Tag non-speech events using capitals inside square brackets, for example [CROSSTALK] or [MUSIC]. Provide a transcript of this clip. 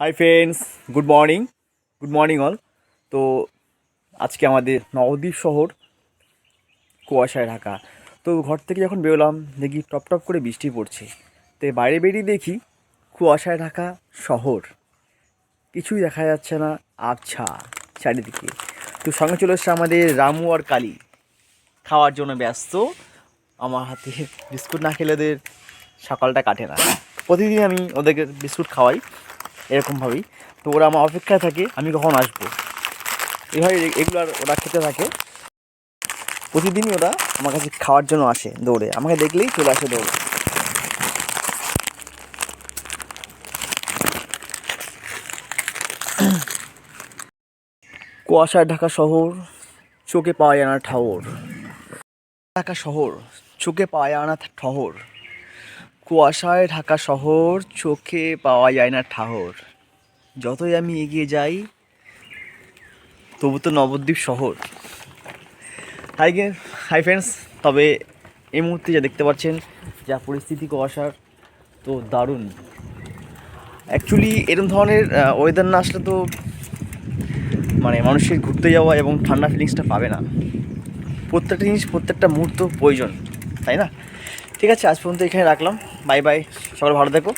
Hi friends good morning good morning all তো আজকে আমাদের নবদ্বীপ শহর, কুয়াশায় ঢাকা। তো ঘর থেকে যখন বেরোলাম, দেখি টপ টপ করে বৃষ্টি পড়ছে। তো বাইরে বেরিয়ে দেখি কুয়াশায় ঢাকা শহর। কিছুই দেখা যাচ্ছে না, আবছা চারিদিকে। তো সঙ্গে চলে এসছে আমাদের রামু আর কালী। খাওয়ার জন্য ব্যস্ত। আমার হাতে বিস্কুট না খেলে ওদের সকালটা কাটে না। প্রতিদিন আমি ওদেরকে বিস্কুট খাওয়াই। এরকমভাবেই। তো ওরা আমার অপেক্ষায় থাকে, আমি কখন আসব? এভাবে এগুলো আর ওরা খেতে থাকে। প্রতিদিনই ওরা আমার কাছে খাওয়ার জন্য আসে দৌড়ে। আমাকে দেখলেই চলে আসে দৌড়ে। [CLEARS THROAT] কুয়াশায় ঢাকা শহর, চোখে পাওয়া যায় না ঠাওর ঢাকা শহর, চোখে পাওয়া যায় না ঠহর কুয়াশায় ঢাকা শহর চোখে পাওয়া যায় না ঠাহর। যতই আমি এগিয়ে যাই, তবু তো নবদ্বীপ শহর। হাই গে হাই ফ্রেন্ডস তবে এই মুহূর্তে যা দেখতে পাচ্ছেন, যা পরিস্থিতি কুয়াশার, তো দারুণ। অ্যাকচুয়ালি এরকম ধরনের ওয়েদার না আসলে তো মানে মানুষের ঘুরতে যাওয়া এবং ঠান্ডা ফিলিংসটা পাবে না। প্রত্যেকটা জিনিস, প্রত্যেকটা মুহূর্ত প্রয়োজন, তাই না? ঠিক আছে আজ পর্যন্ত এখানে রাখলাম। বাই বাই সকাল ভালো থেকো।